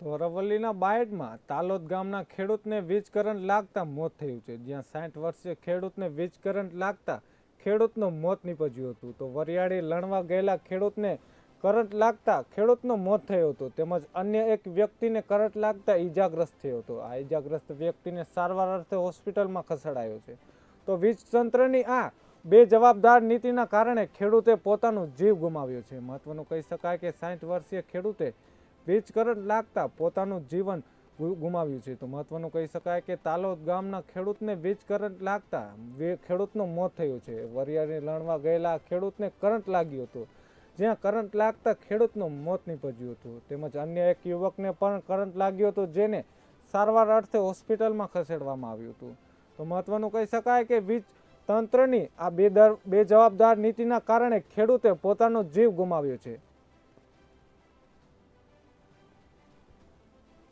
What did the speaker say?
તો અરવલ્લીના બાયડમાં તાલોદ ગામના ખેડૂતને વીજ કરંટ લાગતા મોત થયું છે. જ્યાં સાઠ વર્ષીય ખેડૂતને વીજ કરંટ લાગતા ખેડૂતનું મોત નીપજ્યું હતું. તો વરિયાળી લણવા ગયેલા ખેડૂતને કરંટ લાગતા ખેડૂતનું મોત થયું હતું. તેમજ અન્ય એક વ્યક્તિને કરંટ લાગતા ઈજાગ્રસ્ત થયો હતો. આ ઈજાગ્રસ્ત વ્યક્તિને સારવાર અર્થે હોસ્પિટલમાં ખસેડાયો છે. તો વીજ તંત્રની આ બે જવાબદાર નીતિના કારણે ખેડૂતે પોતાનો જીવ ગુમાવ્યો છે. મહત્વનું કહી શકાય કે સાઠ વર્ષીય ખેડૂતે વીજ કરંટ લાગતા પોતાનું જીવન ગુમાવ્યું છે. તો મહત્વનું કહી શકાય કે તાલોદ ગામના ખેડૂતને વીજ કરંટ લાગતા ખેડૂતનું મોત થયું છે. વરિયાળી લણવા ગયેલા ખેડૂતને કરંટ લાગ્યો હતો. જ્યાં કરંટ લાગતા ખેડૂતનું મોત નીપજ્યું હતું. તેમજ અન્ય એક યુવકને પણ કરંટ લાગ્યો હતો જેને સારવાર અર્થે હોસ્પિટલમાં ખસેડવામાં આવ્યું હતું. તો મહત્વનું કહી શકાય કે વીજ તંત્રની આ બે દર બે જવાબદાર નીતિના કારણે ખેડૂતે પોતાનો જીવ ગુમાવ્યો છે.